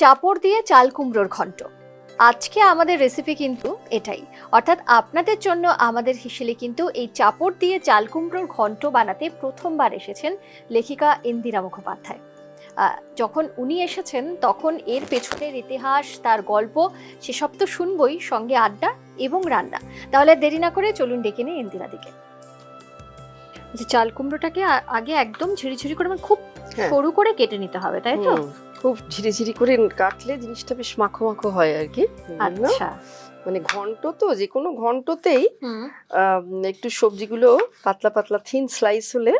চাপড় দিয়ে চাল কুমড়োর ঘন্ট। আজকে আমাদের রেসিপি কিন্তু এটাই। অর্থাৎ আপনাদের জন্য আমাদের হিসেলে কিন্তু এই চাপড় দিয়ে চাল কুমড়োর ঘন্ট বানাতে প্রথমবার এসেছেন লেখিকা ইন্দিরা মুখোপাধ্যায়। যখন উনি এসেছেন তখন এর পেছনের ইতিহাস তার গল্প সেসব তো শুনবই সঙ্গে আড্ডা এবং রান্না। তাহলে দেরি না করে চলুন ডেকে নিই ইন্দিরা দিকে। যে চাল কুমড়োটাকে আগে একদম ঝিরিঝিরি করে মানে খুব হ্যাঁ। সরু করে কেটে নিতে হবে তাই তো? খুব ঝিরিঝিরি করে কাটলে জিনিসটা বেশ মাখো মাখো হয় আর কি আচ্ছা। মানে ঘন্ট তো যে কোনো ঘন্টতেই একটু সবজিগুলো পাতলা পাতলা থিন স্লাইস হলে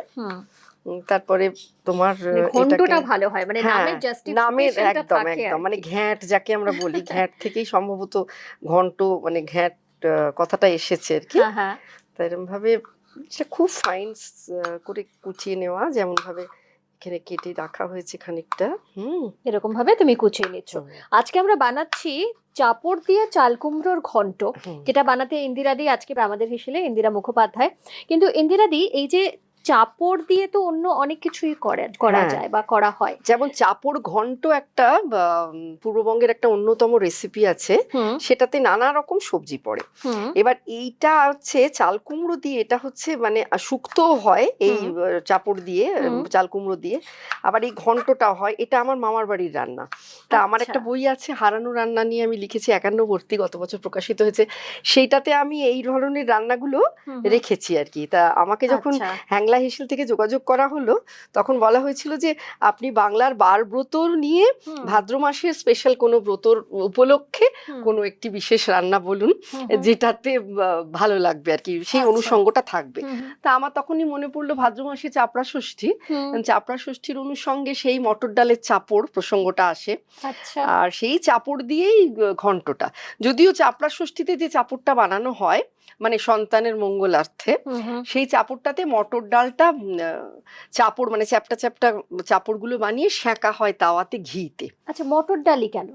তারপরে তোমার মানে ঘন্টটা ভালো হয় মানে হ্যাঁ, নামের নামের একদম একদম মানে। ঘ্যাঁট যাকে আমরা বলি ঘ্যাঁট থেকেই সম্ভবত ঘন্ট মানে ঘ্যাঁট কথাটা এসেছে আর কি। তাই এরকম ভাবে খুব ফাইন করে কুচিয়ে নেওয়া যেমন ভাবে এখানে কেটে রাখা হয়েছে খানিকটা। হুম এরকম ভাবে তুমি কুচিয়ে নিচ্ছ। আজকে আমরা বানাচ্ছি চাপড় দিয়ে চাল কুমড়োর ঘন্ট যেটা বানাতে ইন্দিরাদি আজকে আমাদের হিসেবে ইন্দিরা মুখোপাধ্যায়। কিন্তু ইন্দিরাদি এই যে চাপড় দিয়ে তো অন্য অনেক কিছুই করে করা হ্যাঁ। যায় বা করা হয়। যেমন চাপড় ঘন্ট একটা পূর্ববঙ্গের একটা অন্যতম রেসিপি আছে সেটাতে নানা রকম সবজি পড়ে। এবার এইটা হচ্ছে চাল কুমড়ো দিয়ে এটা হচ্ছে মানে শুক্তো হয় এই চাপড় দিয়ে চাল কুমড়ো দিয়ে। আবার এই ঘন্টটা হয় এটা আমার মামার বাড়ির রান্না। তা আমার একটা আচ্ছা। বই আছে হারানো রান্না নিয়ে আমি লিখেছি একান্নবর্তী গত বছর প্রকাশিত হয়েছে। সেইটাতে আমি এই ধরনের রান্নাগুলো। রেখেছি আর কি। তা আমাকে যখন আচ্ছা। হ্যাংলা হিসেল থেকে যোগাযোগ করা হলো তখন বলা হয়েছিল যে আপনি বাংলার বার ব্রত নিয়ে ভাদ্র মাসের স্পেশাল কোনো ব্রতর উপলক্ষে কোনো একটি বিশেষ রান্না বলুন যেটাতে ভালো লাগবে আর কি সেই আচ্ছা। অনুষঙ্গটা থাকবে। তা আমার তখনই মনে পড়ল ভাদ্র মাসে চাপড়া ষষ্ঠী। চাপড়া ষষ্ঠীর অনুষঙ্গে সেই মটর ডালের চাপড় প্রসঙ্গটা আসে। আচ্ছা। আর সেই চাপড় দিয়েই ঘন্টটা যদিও চাপড়া ষষ্ঠীতে যে চাপড়টা বানানো হয় মানে সন্তানের মঙ্গলার্থে সেই চাপড়টাতে মটর ডালটা চাপড় মানে চ্যাপটা চ্যাপটা চাপড়গুলো বানিয়ে সেঁকা হয় তাওয়াতে ঘিতে। আচ্ছা মটর ডালই কেন?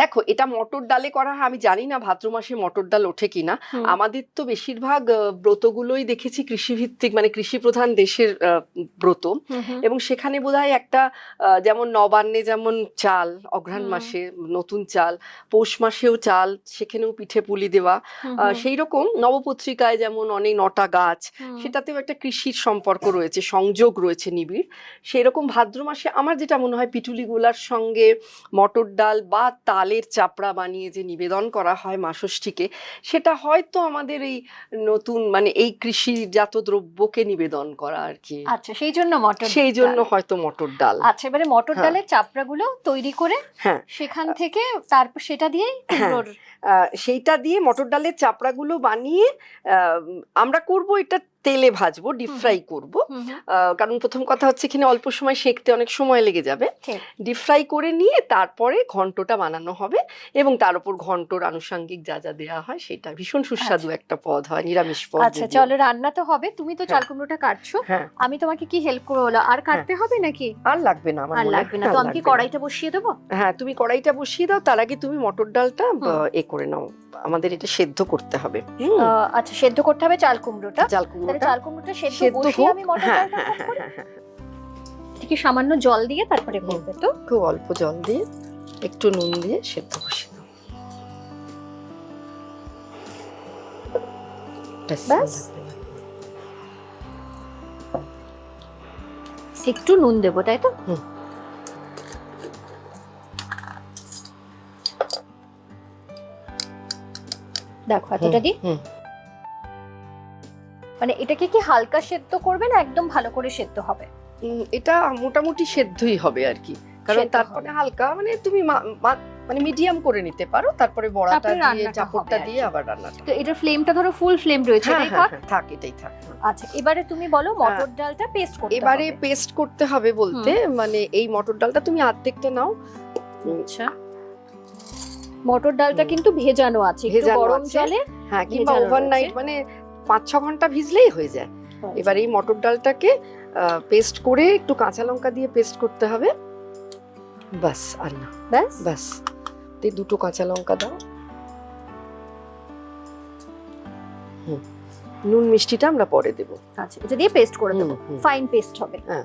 দেখো এটা মটর ডালে করা হয় আমি জানি না ভাদ্র মাসে মটর ডাল ওঠে কিনা। আমাদের তো বেশিরভাগ ব্রতগুলোই দেখেছি কৃষিভিত্তিক মানে কৃষি প্রধান দেশের ব্রত। এবং সেখানে বোধহয় একটা যেমন নবান্নে যেমন চাল অঘ্রাণ মাসে নতুন চাল পৌষ মাসেও চাল সেখানেও পিঠে পুলি দেওয়া। সেই রকম নবপত্রিকায় যেমন অনেক নটা গাছ সেটাতেও একটা কৃষির সম্পর্ক রয়েছে সংযোগ রয়েছে নিবিড়। সেই রকম ভাদ্র মাসে আমার যেটা মনে হয় পিটুলিগুলার সঙ্গে মটর ডাল বা তালের চাপড়া বানিয়ে যে নিবেদন করা হয় মা ষষ্ঠীকে সেটা হয়তো আমাদের এই নতুন মানে এই কৃষিজাত দ্রব্যকে নিবেদন করা আর কি আচ্ছা সেই জন্য মটর সেই জন্য হয়তো মটর ডাল আচ্ছা এবারে মটর হ্যাঁ। ডালের চাপড়াগুলো তৈরি করে হ্যাঁ সেখান থেকে তারপর সেটা দিয়েই হ্যাঁ। আহ, সেইটা দিয়ে মটর ডালের চাপড়াগুলো বানিয়ে আহ, আমরা করব এটা তেলে ভাজবো ডিপ ফ্রাই করব। কারণ প্রথম কথা হচ্ছে এখানে অল্প সময় সেঁকতে অনেক সময় লেগে যাবে। ডিপ ফ্রাই করে নিয়ে তারপরে ঘন্টটা বানানো হবে এবং তার উপর ঘন্টর আনুষঙ্গিক যা যা দেওয়া হয় সেটা ভীষণ সুস্বাদু একটা পদ হয় নিরামিষ পদ আচ্ছা চলো রান্না তো হবে তুমি তো চাল হ্যাঁ। কুমড়োটা কাটছো। হ্যাঁ। আমি তোমাকে কি হেল্প করব বলো? আর কাটতে হবে নাকি? আর লাগবে না আমার আর লাগবে না। হ্যাঁ, তো আমি কি কড়াইটা বসিয়ে দেবো? হ্যাঁ তুমি কড়াইটা বসিয়ে দাও তার আগে তুমি মটর ডালটা এ করে নাও। আমাদের এটা সেদ্ধ করতে হবে। আচ্ছা সেদ্ধ করতে হবে চাল কুমড়োটা। চাল তাহলে চাল কুমড়োটা সেদ্ধ সেদ্ধ বসিয়ে আমি মটর হ্যাঁ ডালটা হ্যাঁ হ্যাঁ থেকে সামান্য জল দিয়ে তারপরে করবে তো। খুব অল্প জল দিয়ে একটু নুন দিয়ে সেদ্ধ বসিয়ে দাও। ব্যাস, ব্যাস? একটু নুন দেবো তাই তো? হুম। দেখো এতটা দিই হুম। মানে এটাকে কি হালকা সেদ্ধ করবে না একদম ভালো করে সেদ্ধ হবে? এটা মোটামুটি সেদ্ধই হবে আর কি। কারণ তারপরে হালকা মানে তুমি মানে মিডিয়াম করে নিতে পারো তারপরে বড়াটা দিয়ে চাপড়টা দিয়ে আবার রান্নাটা। তো এটার ফ্লেমটা ধরো ফুল ফ্লেম রয়েছে হ্যাঁ হ্যাঁ থাক হ্যাঁ, থাক এটাই থাক আচ্ছা এবারে তুমি বলো মটর ডালটা পেস্ট করতে এবারে পেস্ট করতে হবে বলতে মানে এই মটর ডালটা তুমি অর্ধেকটা নাও। আচ্ছা। মটর ডালটা কিন্তু ভেজানো আছে একটু গরম জলে হ্যাঁ কিংবা ওভারনাইট মানে পাঁচ ছ ঘণ্টা ভিজলেই হয়ে যায়। এবার এই মটর ডালটাকে পেস্ট করে একটু কাঁচা লঙ্কা দিয়ে পেস্ট করতে হবে। বাস আর না। ব্যাস? বাস তো দুটো কাঁচা লঙ্কা দাও। হুম। নুন মিষ্টিটা আমরা পরে দেবো। আচ্ছা এটা দিয়ে পেস্ট করে দেবো। ফাইন পেস্ট হবে। হ্যাঁ।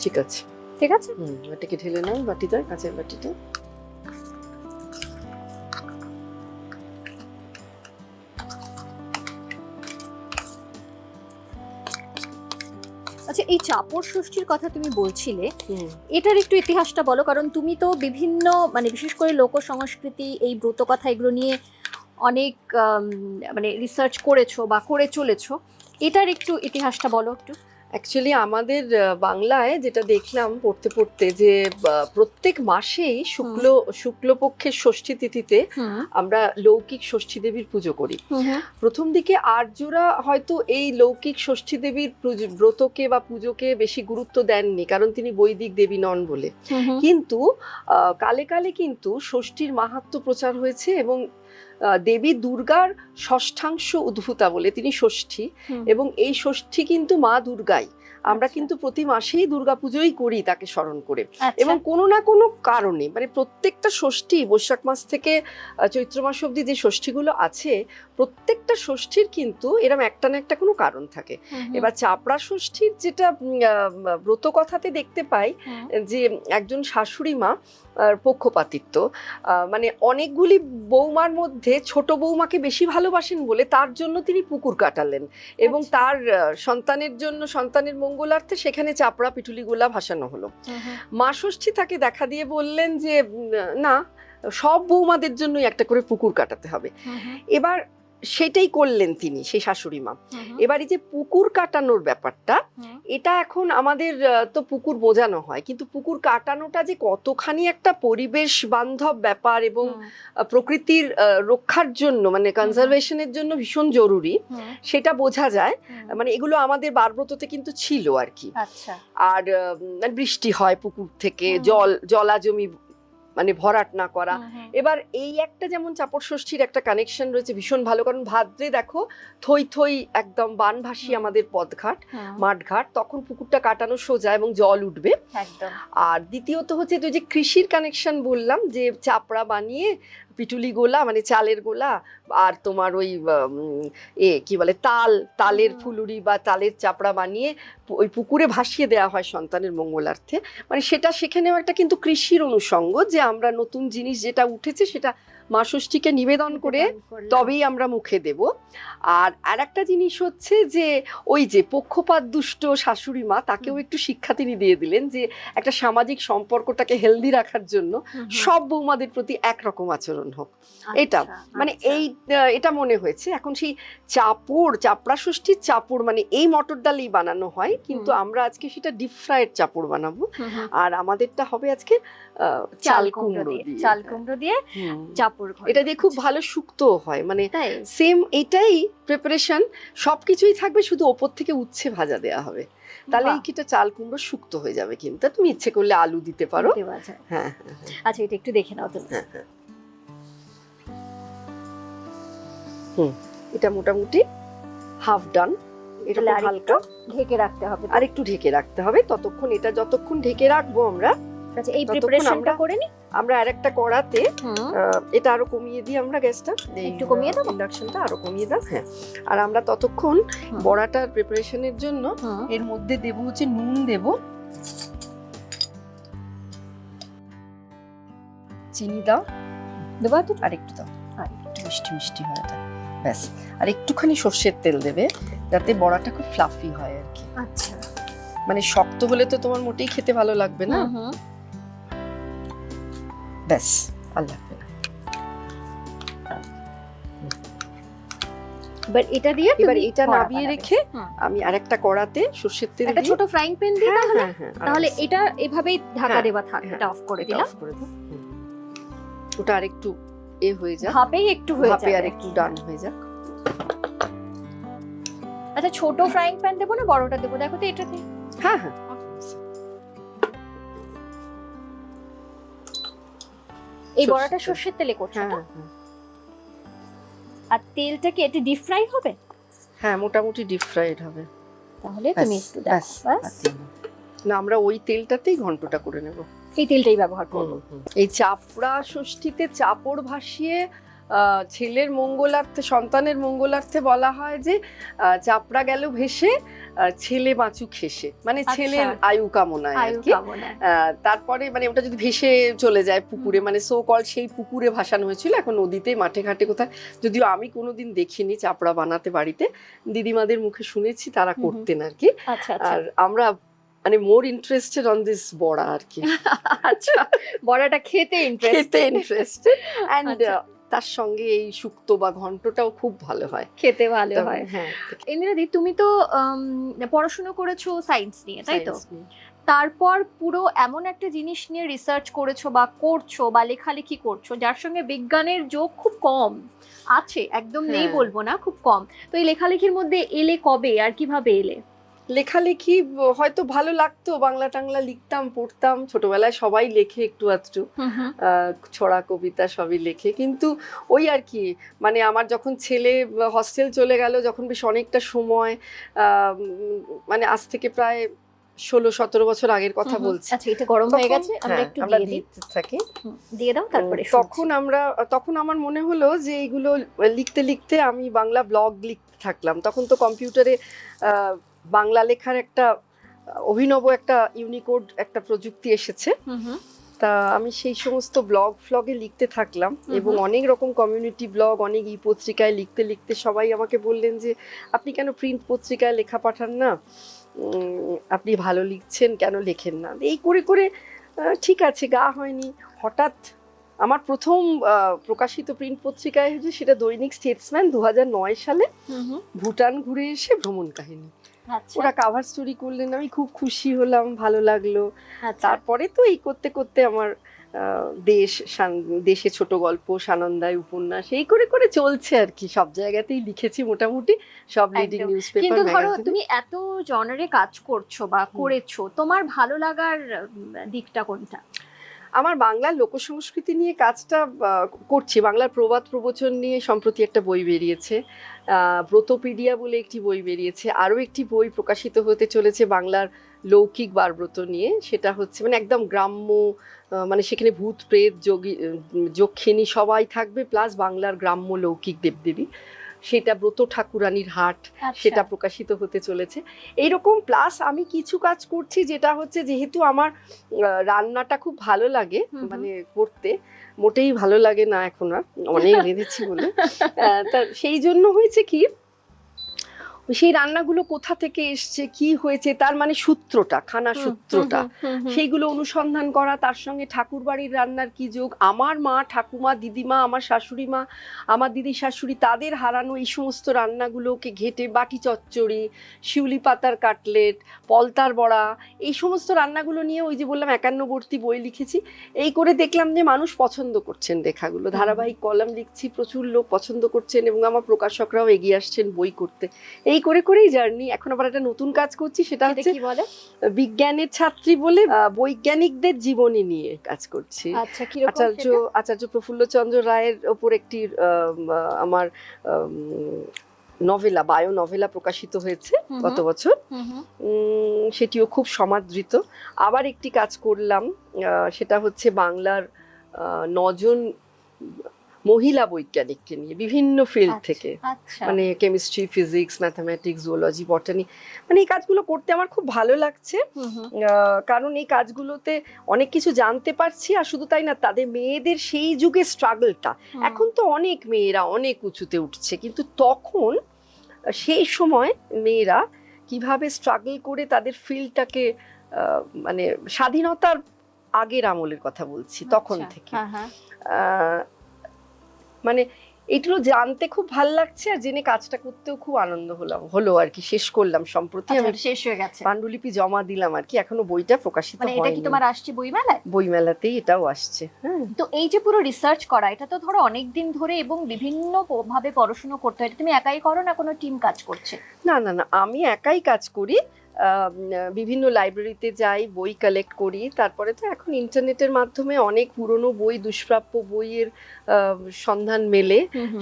ঠিক আছে। ঠিক আছে? হুম এটাকে ঢেলে নাও বাটিতে কাঁচের বাটিতে আচ্ছা এই চাপড় ষষ্ঠীর কথা তুমি বলছিলে এটার একটু ইতিহাসটা বলো কারণ তুমি তো বিভিন্ন মানে বিশেষ করে লোক সংস্কৃতি এই ব্রত কথা এগুলো নিয়ে অনেক মানে রিসার্চ করেছ বা করে চলেছো। এটার একটু ইতিহাসটা বলো একটু। অ্যাকচুয়ালি আমাদের বাংলায় যেটা দেখলাম পড়তে পড়তে যে প্রত্যেক মাসেই শুক্ল শুক্লপক্ষের ষষ্ঠী তিথিতে আমরা লৌকিক ষষ্ঠী দেবীর পুজো করি। প্রথম দিকে আর্যরা হয়তো এই লৌকিক ষষ্ঠী দেবীর ব্রতকে বা পুজোকে বেশি গুরুত্ব দেননি কারণ তিনি বৈদিক দেবী নন বলে। কিন্তু কালে কালে কিন্তু ষষ্ঠীর মাহাত্ম্য প্রচার হয়েছে এবং দেবী দুর্গার ষষ্ঠাংশ উদ্ভূতা বলে তিনি ষষ্ঠী এবং এই ষষ্ঠী কিন্তু মা দুর্গাই। আমরা আচ্ছা। কিন্তু প্রতি মাসেই দুর্গাপুজোই করি তাকে স্মরণ করে। এবং এবং কোনো না কোনো কারণে মানে প্রত্যেকটা ষষ্ঠী বৈশাখ মাস থেকে চৈত্র মাস অবধি যে ষষ্ঠীগুলো আছে প্রত্যেকটা ষষ্ঠীর কিন্তু এরম একটা না একটা কোনো কারণ থাকে। এবার চাপড়া ষষ্ঠীর যেটা ব্রত কথাতে দেখতে পাই যে একজন শাশুড়ি মা পক্ষপাতিত্ব মানে অনেকগুলি বৌমার মধ্যে ছোট বৌমাকে বেশি ভালোবাসেন বলে তার জন্য তিনি পুকুর কাটালেন। এবং আচ্ছা। তার সন্তানের জন্য সন্তানের মঙ্গলার্থে সেখানে চাপড়া পিটুলিগুলা ভাসানো হলো। মা ষষ্ঠী তাকে দেখা দিয়ে বললেন যে না সব বৌমাদের জন্যই একটা করে পুকুর কাটাতে হবে। এবার সেটাই করলেন তিনি সেই শাশুড়ি মা। এবার এই যে পুকুর কাটানোর ব্যাপারটা এটা এখন আমাদের তো পুকুর বোঝানো হয় কিন্তু পুকুর কাটানোটা যে কতখানি একটা পরিবেশ বান্ধব ব্যাপার এবং প্রকৃতির রক্ষার জন্য মানে কনজারভেশনের জন্য ভীষণ জরুরি সেটা বোঝা যায়। মানে এগুলো আমাদের বারব্রততে কিন্তু ছিল আর কি। আচ্ছা। আর বৃষ্টি হয় পুকুর থেকে জল জলা জমি মানে ভরাট না করা। এবার এই একটা যেমন চাপড় ষষ্ঠীর একটা কানেকশন রয়েছে ভীষণ ভালো। কারণ ভাদ্রে দেখো থই থই একদম বানভাসী। আমাদের পদঘাট মাঠঘাট তখন পুকুরটা কাটানো সোজা এবং জল উঠবে। আর দ্বিতীয়ত হচ্ছে তুই যে কৃষির কানেকশন বললাম যে চাপড়া বানিয়ে পিটুলি গোলা মানে চালের গোলা আর তোমার ওই এ কি বলে তাল তালের ফুলুরি বা তালের চাপড়া বানিয়ে ওই পুকুরে ভাসিয়ে দেওয়া হয় সন্তানের মঙ্গলার্থে। মানে সেটা সেখানেও একটা কিন্তু কৃষির অনুষঙ্গ যে আমরা নতুন জিনিস যেটা উঠেছে সেটা মা ষষ্ঠীকে নিবেদন করে তবেই আমরা মুখে দেব। আর আর একটা জিনিস হচ্ছে যে ওই যে পক্ষপাত দুষ্ট শাশুড়ি মা তাকেও একটু শিক্ষা তিনি দিয়ে দিলেন যে একটা সামাজিক সম্পর্কটাকে হেলদি রাখার জন্য সব বৌমাদের প্রতি একরকম আচরণ হোক। এটা, মানে এই এটা মনে হয়েছে। এখন সেই চাপড় চাপড়া ষষ্ঠীর চাপড় মানে এই মটর ডালেই বানানো হয় কিন্তু আমরা আজকে সেটা ডিপ ফ্রাইড চাপড় বানাবো। আর আমাদেরটা হবে আজকে চাল কুমড়ো দিয়ে চাল কুমড়ো দিয়ে চাপড়। এটা দিয়ে খুব ভালো শুক্তও হয় মানে সেম এটাই প্রিপারেশন সবকিছুই থাকবে শুধু ওপর থেকে উচ্ছে ভাজা দেওয়া হবে। তাহলে কিটা চাল কুমড়ো শুক্ত হয়ে যাবে কিন্তু। তুমি ইচ্ছে করলে আলু দিতে পারো। হ্যাঁ হ্যাঁ হ্যাঁ, আচ্ছা এটা একটু দেখে নাও তুমি হ্যাঁ হ্যাঁ। হুম এটা মোটামুটি হাফ ডান এটা হালকা। ঢেকে রাখতে হবে আর একটু ঢেকে রাখতে হবে। ততক্ষণ এটা যতক্ষণ ঢেকে রাখব আমরা আচ্ছা এই প্রিপারেশনটা করে নি? আমরা আরেকটা কড়াতে এটা আরও কমিয়ে দিই আমরা গ্যাসটা। একটু কমিয়ে দেবো? ইন্ডাকশনটা আরও কমিয়ে দাও হ্যাঁ। আর আমরা ততক্ষণ বড়াটার প্রিপারেশনের জন্য এর মধ্যে দেব হচ্ছে নুন দেব। চিনি দাও। দেবো তো আর একটু দাও। আর একটু মিষ্টি মিষ্টি হয় ব্যাস। আর একটুখানি সর্ষের তেল দেবে যাতে বড়াটা খুব ফ্লাফি হয় আর কি। আচ্ছা। মানে শক্ত হলে তো তোমার মোটেই খেতে ভালো লাগবে না। ব্যাস আর লাগবে না এবার এটা দিয়ে এবার এটা নামিয়ে রেখে। আমি আরেকটা কড়াতে সর্ষের তেল একটা ছোট ফ্রাইং প্যান দিয়ে হ্যাঁ, তাহলে? হ্যাঁ, হ্যাঁ, তাহলে এটা এভাবেই ঢাকা দেওয়া থাক এটা অফ করে দিলাম। ওটা আরেকটু এ হয়ে যাক। ভাপেই একটু হয়ে ভাপে যাবে। আর একটু ডান হয়ে যাক। আচ্ছা ছোট ফ্রাইং প্যান দেবো না বড়টা দেবো? দেখো তো এটাতে হ্যাঁ হ্যাঁ। এই বড়াটা সর্ষের তেলে করছ হ্যাঁ তো? হ্যাঁ। আর তেলটা কি এটা ডিপ ফ্রাই হবে? হ্যাঁ মোটামুটি ডিপ ফ্রাইড হবে। তাহলে ব্যাস, তুমি একটু ব্যাস, দেখো ব্যাস আর না। না আমরা ওই তেলটাতেই ঘন্টটা করে নেব। এই তেলটাই ব্যবহার করব। এই চাপড়া ষষ্ঠীতে চাপড় ভাসিয়ে ছেলের মঙ্গলার্থে সন্তানের মঙ্গলার্থে বলা হয় যে চাপড়া গেল ভেসে ছেলে বাঁচুক খেসে মানে আচ্ছা। ছেলের আয়ু কামনায় আর কি। তারপরে মানে ওটা যদি ভেসে চলে যায় পুকুরে মানে সো কল সেই পুকুরে ভাসানো হয়েছিল এখন নদীতে মাঠে ঘাটে কোথায়। যদিও আমি কোনোদিন দেখিনি চাপড়া বানাতে বাড়িতে। দিদিমাদের মুখে শুনেছি তারা। করতেন আর কি। আচ্ছা আচ্ছা। আর আমরা মানে মোর ইন্টারেস্টেড অন দিস বড়া আর কি। আচ্ছা বড়াটা খেতে ইন্টারেস্ট খেতে ইন্টারেস্টেড অ্যান্ড আচ্ছা। তার সঙ্গে এই শুক্তো বা ঘন্টটাও খুব ভালো হয়। খেতে ভালো হয়। হ্যাঁ। ইন্দিরাদি তুমি তো পড়াশোনা করেছ সায়েন্স নিয়ে তাই তো? তারপর পুরো এমন একটা জিনিস নিয়ে রিসার্চ করেছ বা করছ বা লেখালেখি করছ যার সঙ্গে বিজ্ঞানের যোগ খুব কম আছে একদম নেই হ্যাঁ। বলব না খুব কম। তো এই লেখালেখির মধ্যে এলে কবে আর কীভাবে এলে? লেখালেখি হয়তো ভালো লাগতো বাংলা টাংলা লিখতাম পড়তাম ছোটবেলায় সবাই লেখে একটু আধটু। ছড়া কবিতা সবই লেখে। কিন্তু ওই আর কি মানে আমার যখন ছেলে হস্টেল চলে গেল যখন বেশ অনেকটা সময় মানে আজ থেকে প্রায় ষোলো সতেরো বছর আগের কথা। বলছি। আচ্ছা এটা গরম হয়ে গেছে আমরা হ্যাঁ, একটু দিয়ে দিই। থাকি। দিয়ে দাও তারপরে তখন আমরা তখন আমার মনে হলো যে এইগুলো লিখতে লিখতে আমি বাংলা ব্লগ লিখতে থাকলাম। তখন তো কম্পিউটারে বাংলা লেখার একটা অভিনব একটা ইউনিকোড একটা প্রযুক্তি এসেছে। তা আমি সেই সমস্ত ব্লগ ফ্লগে লিখতে থাকলাম এবং অনেক রকম কমিউনিটি ব্লগ অনেক ই পত্রিকায় লিখতে লিখতে সবাই আমাকে বললেন যে আপনি কেন প্রিন্ট পত্রিকায় লেখা পাঠান না? আপনি ভালো লিখছেন কেন লেখেন না? এই করে করে ঠিক আছে গা হয়নি। হঠাৎ আমার প্রথম প্রকাশিত প্রিন্ট পত্রিকায় হয়েছে সেটা দৈনিক স্টেটসম্যান দু নয় সালে ভুটান ঘুরে এসে ভ্রমণ কাহিনী। ওরা কাভার স্টোরি করলেন আমি খুব খুশি হলাম ভালো লাগল। আচ্ছা। তারপরে তো এই করতে করতে আমার দেশ দেশে ছোট গল্প সানন্দায় উপন্যাস এই করে করে চলছে আর কি। সব জায়গাতেই লিখেছি মোটামুটি সব লিডিং। নিউজ কিন্তু ধরো তুমি এত জনারে কাজ করছ বা করেছ তোমার ভালো লাগার দিকটা কোনটা? আমার বাংলার লোকসংস্কৃতি নিয়ে কাজটা করছি। বাংলার প্রবাদ প্রবচন নিয়ে সম্প্রতি একটা বই বেরিয়েছে। ব্রতপিডিয়া বলে একটি বই বেরিয়েছে। আরও একটি বই প্রকাশিত হতে চলেছে বাংলার লৌকিক বারব্রত নিয়ে। সেটা হচ্ছে মানে একদম গ্রাম্য মানে সেখানে ভূত, প্রেত, যোগী যক্ষিণী সবাই থাকবে, প্লাস বাংলার গ্রাম্য লৌকিক দেবদেবী। সেটা ব্রত ঠাকুরানির হাট আচ্ছা। সেটা প্রকাশিত হতে চলেছে এইরকম প্লাস আমি কিছু কাজ করছি যেটা হচ্ছে যেহেতু আমার রান্নাটা খুব ভালো লাগে। মানে করতে মোটেই ভালো লাগে না এখন আর অনেক রেঁধেছি বলে তা সেই জন্য হয়েছে কি সেই রান্নাগুলো কোথা থেকে এসছে কি হয়েছে তার মানে সূত্রটা খানা সূত্রটা। সেইগুলো অনুসন্ধান করা তার সঙ্গে ঠাকুর বাড়ির রান্নার কি যোগ? আমার মা ঠাকুমা দিদিমা আমার শাশুড়ি মা আমার দিদি শাশুড়ি তাদের হারানো এই সমস্ত রান্নাগুলোকে ঘেটে বাটি চচ্চড়ি শিউলি পাতার কাটলেট পলতার বড়া এই সমস্ত রান্নাগুলো নিয়ে ওই যে বললাম একান্নবর্তী বই লিখেছি এই করে দেখলাম যে মানুষ পছন্দ করছেন লেখাগুলো। ধারাবাহিক কলাম লিখছি প্রচুর লোক পছন্দ করছেন এবং আমার প্রকাশকরাও এগিয়ে আসছেন বই করতে। এই করে করেই জার্নি। এখন আবার একটা নতুন কাজ করছি সেটা হচ্ছে কি বলে? বিজ্ঞানের ছাত্রী বলে বৈজ্ঞানিকদের জীবনী নিয়ে কাজ করছি। আচ্ছা আচার্য? আচার্য প্রফুল্লচন্দ্র রায়ের ওপর একটি আমার নভেলা বায়ো নভেলা প্রকাশিত হয়েছে গত বছর। সেটিও খুব সমাদৃত। আবার একটি কাজ করলাম আহ, সেটা হচ্ছে বাংলার আহ, নজন মহিলা বৈজ্ঞানিককে নিয়ে বিভিন্ন ফিল্ড আচ্ছা, থেকে। আচ্ছা। মানে chemistry physics mathematics zoology botany মানে এই কাজগুলো করতে আমার খুব ভালো লাগছে। কারণ এই কাজগুলোতে অনেক কিছু জানতে পারছি আর শুধু তাই না তাদের মেয়েদের সেই যুগে স্ট্রাগলটা এখন তো অনেক মেয়েরা অনেক উঁচুতে উঠছে কিন্তু তখন সেই সময় মেয়েরা কীভাবে স্ট্রাগল করে তাদের ফিল্ডটাকে মানে স্বাধীনতার আগের আমলের কথা বলছি তখন আচ্ছা, থেকে। হ্যাঁ হ্যাঁ। মানে এগুলো জানতে খুব ভালো লাগছে আর জেনে কাজটা করতেও খুব আনন্দ হলাম হলো আর কি শেষ করলাম। সম্প্রতি আমি আচ্ছা, শেষ হয়ে গেছে। পাণ্ডুলিপি জমা দিলাম আর কি এখনও বইটা প্রকাশিত মানে এটা কি তোমার আসছে বইমেলায়? বইমেলাতেই এটাও আসছে হ্যাঁ। তো এই যে পুরো রিসার্চ করা এটা তো ধরো অনেক দিন ধরে এবং বিভিন্ন ভাবে পড়াশোনা করতে হয় এটা তুমি একাই করো না কোনো টিম কাজ করছে? না না না আমি একাই কাজ করি বিভিন্ন লাইব্রেরিতে যাই বই কালেক্ট করি। তারপরে তো এখন ইন্টারনেটের মাধ্যমে অনেক পুরনো বই দুষ্প্রাপ্য বইয়ের সন্ধান মেলে।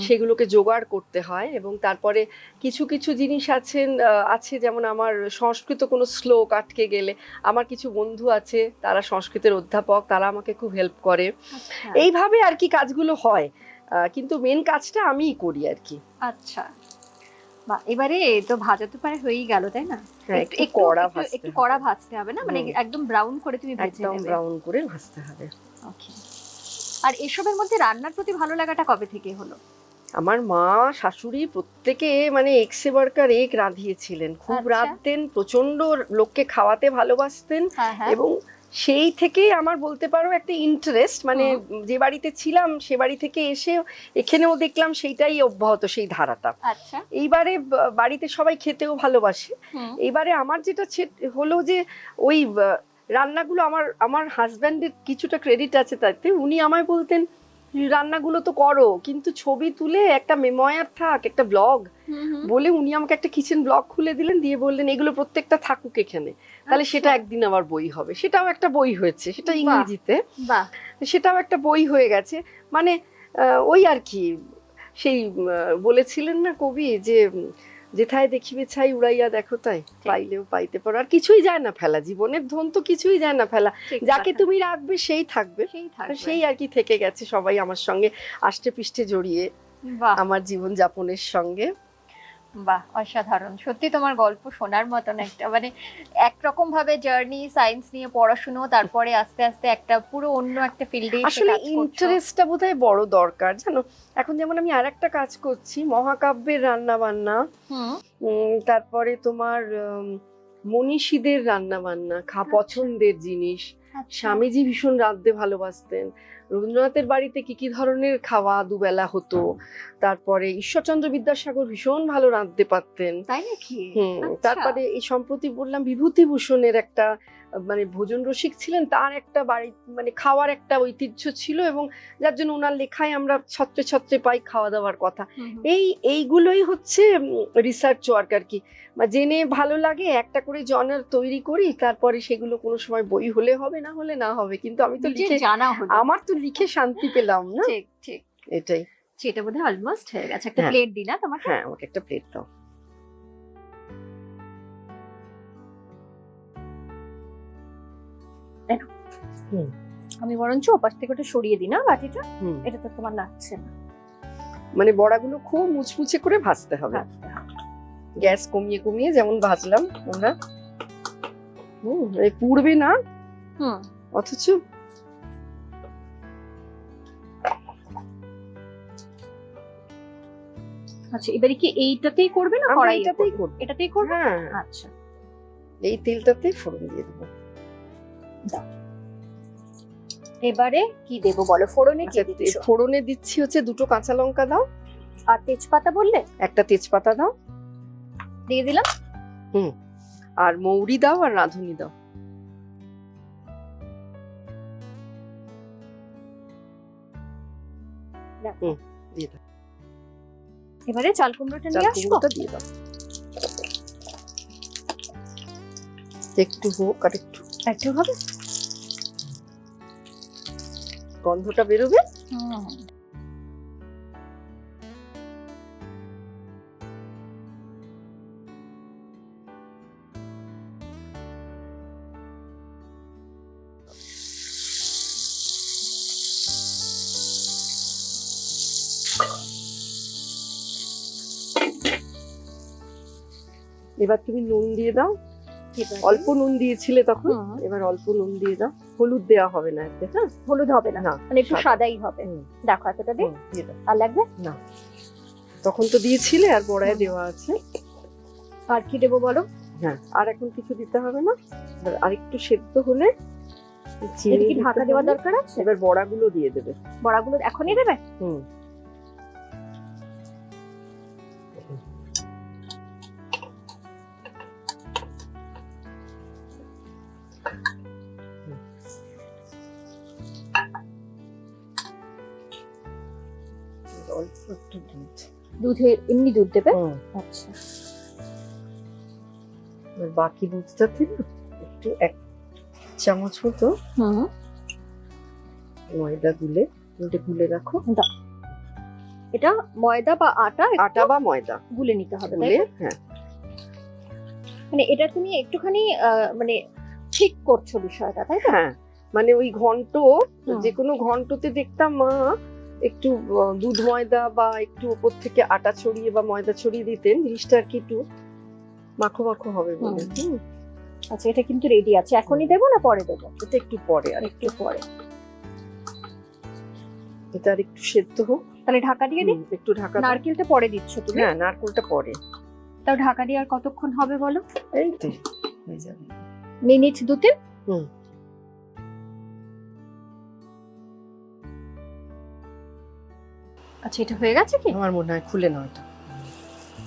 সেগুলোকে জোগাড় করতে হয় এবং তারপরে কিছু কিছু জিনিস আছেন আছে যেমন আমার সংস্কৃত কোনো শ্লোক আটকে গেলে আমার কিছু বন্ধু আছে তারা সংস্কৃতের অধ্যাপক তারা আমাকে খুব হেল্প করে। আচ্ছা। এইভাবে আর কি কাজগুলো হয়। কিন্তু মেন কাজটা আমিই করি আর কি। আচ্ছা। এবারে তো ভাজা তো প্রায় হয়েই গেল তাই না? হ্যাঁ একটু কড়া ভাজতে একটু। কড়া ভাজতে হবে না? মানে একদম ব্রাউন করে তুমি ভেজে একদম ব্রাউন করে ভাজতে হবে। ওকে আর এসবের মধ্যে রান্নার প্রতি ভালো লাগাটা কবে থেকে হলো? আমার মা শাশুড়ি প্রত্যেকে মানে এক্সে বার্কার এক রাঁধিয়েছিলেন। খুব আচ্ছা। রাঁধতেন প্রচণ্ড লোককে খাওয়াতে ভালোবাসতেন হ্যাঁ হ্যাঁ। এবং সেই থেকেই আমার বলতে পারো একটা ইন্টারেস্ট মানে যে বাড়িতে ছিলাম সে বাড়ি থেকে এসে এখানেও দেখলাম সেইটাই অব্যাহত সেই ধারাটা। আচ্ছা। এইবারে বাড়িতে সবাই খেতেও ভালোবাসে। এইবারে আমার যেটা হলো যে ওই রান্নাগুলো আমার আমার হাজব্যান্ডের কিছুটা ক্রেডিট আছে তাতে উনি আমায় বলতেন রান্নাগুলো তো করো কিন্তু ছবি তুলে একটা মেময়ার থাক একটা ব্লগ। বলে উনি আমাকে একটা কিচেন ব্লগ খুলে দিলেন দিয়ে বললেন এগুলো প্রত্যেকটা থাকুক এখানে। তাহলে আচ্ছা। সেটা একদিন আবার বই হবে। সেটাও একটা বই হয়েছে সেটা ইংরেজিতে। বাহ। সেটাও একটা বই হয়ে গেছে। মানে আহ, ওই আর কি সেই বলেছিলেন না কবি যে যেথায় দেখিবে ছাই উড়াইয়া দেখো তাই। পাইলেও পাইতে পারো। আর কিছুই যায় না ফেলা। জীবনের ধন তো কিছুই যায় না ফেলা। যাকে তুমি রাখবে সেই থাকবে। সেই আর থাকবে। সেই আর কি থেকে গেছে সবাই আমার সঙ্গে আষ্টে পিষ্টে জড়িয়ে আমার জীবন যাপনের সঙ্গে। বাহ অসাধারণ। সত্যি তোমার গল্প শোনার মতন একটা মানে একরকম ভাবে জার্নি সায়েন্স নিয়ে পড়াশুনো তারপরে আস্তে আস্তে একটা পুরো অন্য একটা ফিল্ডে আসলে ইন্টারেস্টটা বোধহয় বড় দরকার জানো? এখন যেমন আমি আর একটা কাজ করছি মহাকাব্যের রান্না বান্না তারপরে তোমার মনীষীদের রান্না বান্না খা আচ্ছা। পছন্দের জিনিস। স্বামীজি ভীষণ রাঁধতে ভালোবাসতেন। রবীন্দ্রনাথের বাড়িতে কি কি ধরনের খাওয়া দুবেলা হতো? তারপরে ঈশ্বরচন্দ্র বিদ্যাসাগর ভীষণ ভালো রাঁধতে পারতেন। তাই নাকি? হুম আচ্ছা। তারপরে এই সম্প্রতি বললাম বিভূতিভূষণের একটা মানে ভোজন রসিক ছিলেন তার একটা বাড়ি মানে খাওয়ার একটা ঐতিহ্য ছিল এবং যার জন্য ওনার লেখায় আমরা ছত্রে ছত্রে পাই খাওয়া দাওয়ার কথা। এই এইগুলোই হচ্ছে রিসার্চ ওয়ার্ক আর কি। জেনে ভালো লাগে একটা করে জনার তৈরি করি তারপরে সেগুলো কোনো সময় বই হলে হবে না হলে না হবে কিন্তু আমি তো লিখে জানা আমার তো লিখে শান্তি পেলাম না? ঠিক ঠিক। এটাই। সেটা বোধহয় অলমোস্ট হয়ে গেছে। একটা। প্লেট দিই না তোমাকে? হ্যাঁ আমাকে একটা প্লেট দাও। আমি বরঞ্চ ওপাশ থেকে ওটা সরিয়ে দিই না বাটিটা? এটা তো তোমার লাগছে না। মানে বড়াগুলো খুব মুচমুচে করে ভাজতে হবে। গ্যাস কমিয়ে কমিয়ে যেমন ভাজলাম আমরা হুম পুড়বে না। হুম। অথচ আচ্ছা এবারে কি এইটাতেই করবে না আমরা কড়াই এটাতেই করব? এটাতেই করবে? হ্যাঁ। আচ্ছা। এই তেলটাতেই ফোড়ন দিয়ে দেবো। এবারে কি দেবো বলো? ফোড়নে কি আচ্ছা, দিচ্ছ? ফোড়নে দিচ্ছি হচ্ছে দুটো কাঁচা লঙ্কা দাও। আর তেজপাতা বললে? একটা তেজপাতা দাও। দিয়ে দিলাম। হুম। আর মৌরি দাও আর রাঁধুনি দাও। হুম, দিয়ে দাও। এবারে চাল কুমড়োটা নিয়ে আসব? তো দিয়ে দাও। একটু হোক আর একটু। একটু হবে? গন্ধটা বেরোবে? হুম। এবার তুমি নুন দিয়ে দাও। অল্প নুন দিয়েছিলে তখন এবার অল্প নুন দিয়ে দাও। হলুদ দেওয়া হবে না এতে হ্যাঁ? হলুদ হবে না। মানে একটু সাদাই হবে। দেখো এতটা দিয়ে আর লাগবে? না। তখন তো দিয়েছিলে আর বড়ায় দেওয়া আছে। আর কি দেবো বলো? হ্যাঁ আর এখন কিছু দিতে হবে না। আর আরেকটু সেদ্ধ হলে ঢাকা দেওয়ার হবে। দরকার আছে? এবার বড়াগুলো দিয়ে দেবে। বড়াগুলো এখনই দেবে? হুম। এমনি দুধ দেবে? আচ্ছা। বাকি দুধটাতে না একটু এক চামচ মতো হুম। ময়দা গুলে গুলে গুলে রাখো। এটা ময়দা বা আটা আটা বা ময়দা। গুলে নিতে হবে তাই হ্যাঁ। মানে এটা তুমি একটুখানি আহ, মানে ঠিক করছ বিষয়টা তাই হ্যাঁ মানে ওই ঘন্ট। যে কোনো ঘন্টতে দেখতাম মা একটু দুধ ময়দা বা একটু ওপর থেকে আটা ছড়িয়ে বা ময়দা ছড়িয়ে দিতেন জিনিসটা আর কি একটু মাখো মাখো হবে বলে আচ্ছা এটা কিন্তু রেডি আছে। এখনই দেবো না পরে দেবো? এটা একটু পরে আর একটু পরে। এটা আর একটু সেদ্ধ হোক। তাহলে ঢাকা দিয়ে দিই? একটু ঢাকা নারকেলটা পরে দিচ্ছ তুমি? হ্যাঁ নারকোলটা পরে। তাও ঢাকা দিয়ে আর কতক্ষণ হবে বলো? এই তো হয়ে যাবে। মিনিট দু তিন হুম। আচ্ছা এটা হয়ে গেছে কি? আমার মনে হয় খুলে নাও এটা।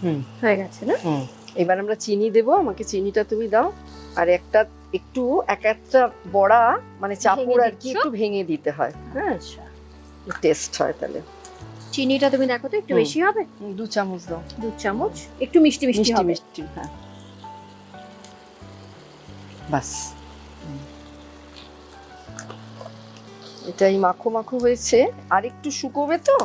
হুম। হয়ে গেছে না? হুম। এবার আমরা চিনি দেব আমাকে চিনিটা তুমি দাও। আর একটা একটু এক একটা বড়া মানে চাপুর আর কি একটু ভেঙে দিতে হয়। হ্যাঁ আচ্ছা টেস্ট হয় তাহলে। চিনিটা তুমি দেখো তো একটু বেশি হবে? দু চামচ দাও। দু চামচ? একটু মিষ্টি মিষ্টি মিষ্টি হবে। মিষ্টি হ্যাঁ। বাস। এটাই মাখো মাখো হয়েছে। আর একটু শুকোবে তো?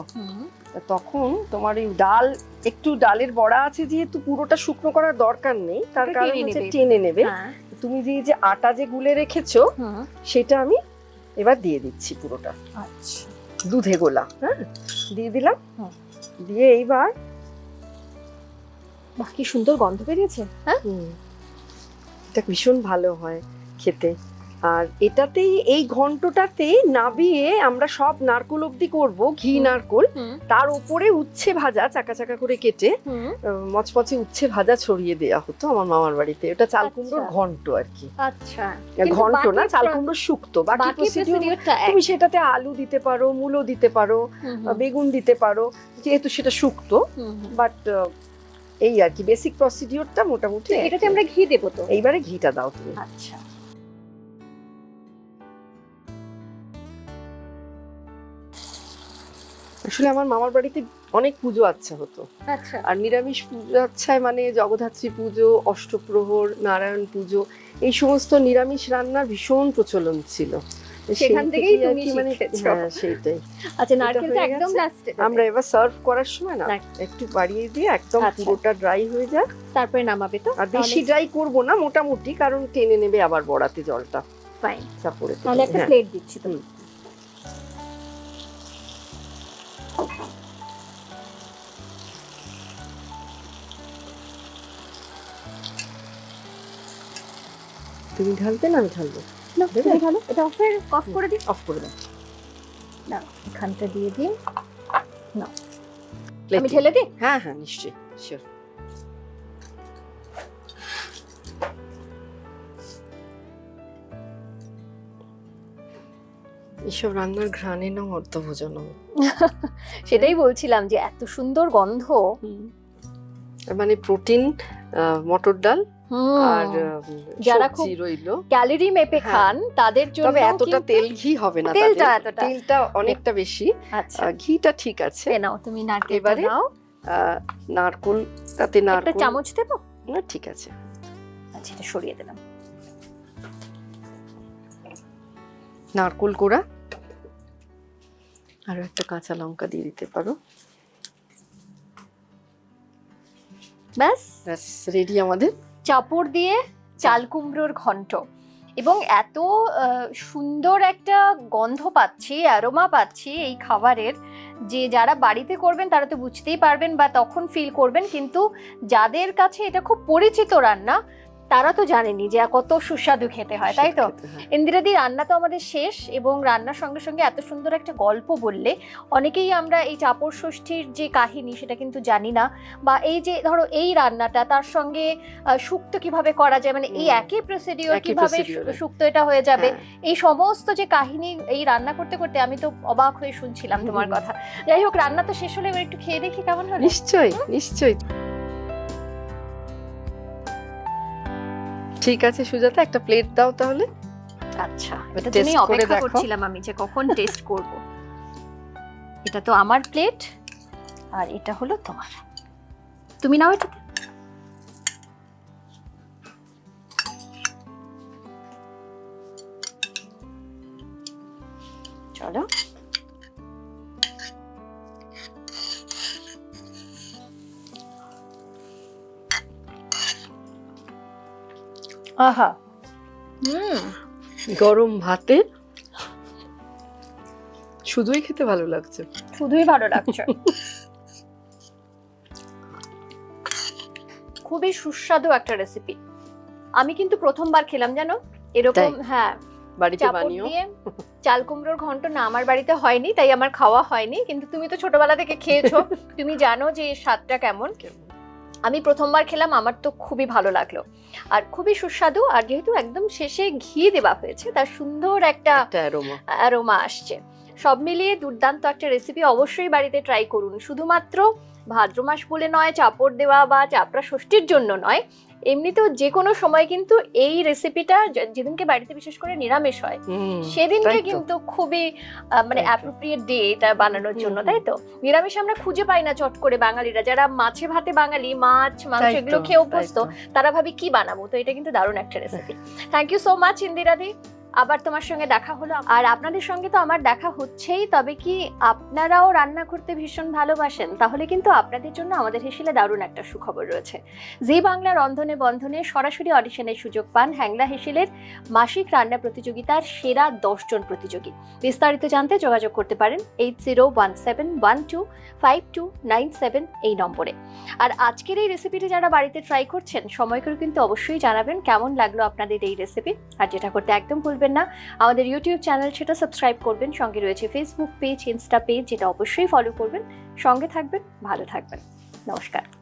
তখন তোমার এই ডাল একটু ডালের বড়া আছে যেহেতু পুরোটা শুকনো করার দরকার নেই তার কারণ টেনে হচ্ছে নেবে। টেনে নেবে। হ্যাঁ। তুমি যে যে আটা যে গুলে রেখেছো সেটা আমি এবার দিয়ে দিচ্ছি পুরোটা। আচ্ছা। দুধে গোলা হ্যাঁ? দিয়ে দিলাম। দিয়ে এইবার বাকি সুন্দর গন্ধ বেরিয়েছে হ্যাঁ? এটা ভীষণ ভালো হয় খেতে। আর এটাতেই এই ঘন্টটাতে নাবিয়ে আমরা সব নারকোল অব্দি করব ঘি নারকোল। তার উপরে উচ্ছে ভাজা চাকা চাকা করে কেটে মচমচে উচ্ছে ভাজা ছড়িয়ে দেওয়া হতো আমার মামার বাড়িতে। ওটা চাল কুমড়োর আচ্ছা। ঘন্ট আর কি আচ্ছা ঘন্ট না বাকি চাল প্র- শুক্তো। বাকি তুমি সেটাতে আলু দিতে পারো মূলো দিতে পারো বেগুন দিতে পারো যেহেতু সেটা শুক্তো। বাট এই আর কি বেসিক প্রসিডিওরটা মোটামুটি এটাতে আমরা ঘি দেবো তো? এইবারে ঘিটা দাও তুমি। আচ্ছা। আসলে আমার মামার বাড়িতে অনেক পুজো আচ্ছা হতো। আচ্ছা। আর নিরামিষ পুজো আচ্ছায় মানে জগদ্ধাত্রী পুজো অষ্টপ্রহর নারায়ণ পুজো এই সমস্ত নিরামিষ রান্নার ভীষণ প্রচলন ছিল। সেখান থেকেই তুমি মানে শিখেছো। হ্যাঁ সেইটাই। আচ্ছা নারকেলটা একদম লাস্টে আমরা এবার সার্ভ করার সময় না। একটু বাড়িয়ে দিয়ে একদম আচ্ছা। পুরোটা ড্রাই হয়ে যায় তারপরে নামাবে তো? আর বেশি ড্রাই করব না মোটামুটি কারণ টেনে নেবে আবার বড়াতে জলটা। ফাইন চাপড়ে তাহলে একটা হ্যাঁ। প্লেট দিচ্ছি তো। হুম। তুমি ঢালতে না আমি ঢালবো? না, তুমি ঢালো এটা অফের অফ করে দিই। অফ করে দাও। না এখানটা দিয়ে দিন আমি ঢেলে দিই? হ্যাঁ হ্যাঁ নিশ্চয়ই শিওর এসব রান্নার ঘ্রাণে না অর্ধভোজন সেটাই বলছিলাম যে এত সুন্দর গন্ধ। মানে প্রোটিন মটর ডাল আর যারা রইল। ক্যালোরি মেপে হ্যাঁ। খান তাদের জন্য তবে এতটা তেল ঘি হবে না তেলটা এতটা। তেলটা অনেকটা বেশি। আচ্ছা। ঘিটা ঠিক আছে। নাও তুমি নারকেল এবারে নাও। নারকোল তাতে একটা চামচ দেবো? না ঠিক আছে। আচ্ছা এটা সরিয়ে দিলাম। নারকোল কোড়া? আর একটা কাঁচা লঙ্কা দিয়ে দিতে পারো। ব্যাস। ব্যাস রেডি আমাদের। চাপড় দিয়ে চাল কুমড়োর ঘন্ট। এবং এত সুন্দর একটা গন্ধ পাচ্ছি অ্যারোমা পাচ্ছি এই খাবারের যে যারা বাড়িতে করবেন তারা তো বুঝতেই পারবেন বা তখন ফিল করবেন। কিন্তু যাদের কাছে এটা খুব পরিচিত রান্না তারা তো জানেনি যে কত সুস্বাদু খেতে হয় তাই তো? হয়। ইন্দিরাদি রান্না তো আমাদের শেষ এবং রান্নার সঙ্গে সঙ্গে এত সুন্দর একটা গল্প বললে অনেকেই আমরা এই চাপর ষষ্ঠীর যে কাহিনী সেটা কিন্তু জানি না বা এই যে ধরো এই রান্নাটা তার সঙ্গে শুক্তো কীভাবে করা যায় মানে এই একই প্রসিডিওর কীভাবে procedure-এ। এটা হয়ে যাবে হ্যাঁ, এই সমস্ত যে কাহিনী এই রান্না করতে করতে আমি তো অবাক হয়ে শুনছিলাম তোমার কথা। যাই হোক রান্না তো শেষ হলে একটু খেয়ে দেখি কেমন হলো। নিশ্চয়ই নিশ্চয়ই। ঠিক আছে সুজাতা একটা প্লেট দাও তাহলে। আচ্ছা এটা জন্যই করে অপেক্ষা করছিলাম আমি যে কখন টেস্ট করব। এটা তো আমার প্লেট আর এটা হলো তোমার। তুমি নাও এটা চলো। আহা। হুম। গরম ভাতে শুধুই খেতে ভালো লাগছে। শুধুই ভালো লাগছে। খুবই সুস্বাদু একটা রেসিপি আমি কিন্তু প্রথমবার খেলাম জানো? এরকম হ্যাঁ। বাড়িতে বানিও। চাল কুমড়োর ঘন্ট না আমার বাড়িতে হয়নি তাই আমার খাওয়া হয়নি। কিন্তু তুমি তো ছোটবেলা থেকে খেয়েছো। তুমি জানো যে স্বাদটা কেমন? আমি প্রথমবার খেলাম আমার তো খুবই ভালো লাগল। আর খুবই সুস্বাদু আর যেহেতু একদম শেষে ঘি দেওয়া হয়েছে তার সুন্দর একটা অ্যারোমা আসছে। সব মিলিয়ে দুর্দান্ত একটা রেসিপি অবশ্যই বাড়িতে ট্রাই করুন। শুধুমাত্র ভাদ্র মাস বলে নয় চাপড় দেওয়া বা চাপড়া ষষ্ঠীর জন্য নয় এমনিতেও যে কোনো সময় কিন্তু এই রেসিপিটা যেদিনকে বাড়িতে বিশেষ করে নিরামিষ হয় সেদিনকে কিন্তু খুবই মানে অ্যাপ্রোপ্রিয়েট ডে এটা বানানোর জন্য তাই তো? নিরামিষ আমরা খুঁজে পাই না চট করে বাঙালিরা। যারা মাছে ভাতে বাঙালি মাছ মাংস এগুলো খেয়ে অভ্যস্ত তারা ভাবে কি বানাবো? তো এটা কিন্তু দারুণ একটা recipe thank you so much ইন্দিরাদি। আবার তোমার সঙ্গে দেখা হলো। আর আপনাদের সঙ্গে তো আমার দেখা হচ্ছেই, তবে কি আপনারাও রান্না করতে ভীষণ ভালোবাসেন? তাহলে কিন্তু আপনাদের জন্য আমাদের হেসেলে দারুণ একটা সুখবর রয়েছে। জি বাংলা রন্ধনে বন্ধনে সরাসরি অডিশনের সুযোগ পান হ্যাংলা হেসেলের মাসিক রান্না প্রতিযোগিতার সেরা দশজন প্রতিযোগী। বিস্তারিত জানতে যোগাযোগ করতে পারেন eight zero one seven one two five two nine seven এই নম্বরে। আর আজকের এই রেসিপিটি যারা বাড়িতে ট্রাই করছেন, সময় করে কিন্তু অবশ্যই জানাবেন কেমন লাগল আপনাদের এই রেসিপি আর যেটা করতে একদম ভুলবেন না। আমাদের ইউটিউব চ্যানেল সেটা সাবস্ক্রাইব করবেন। সঙ্গে রয়েছে ফেসবুক পেজ ইনস্টা পেজ যেটা অবশ্যই ফলো করবেন। সঙ্গে থাকবেন, ভালো থাকবেন। নমস্কার।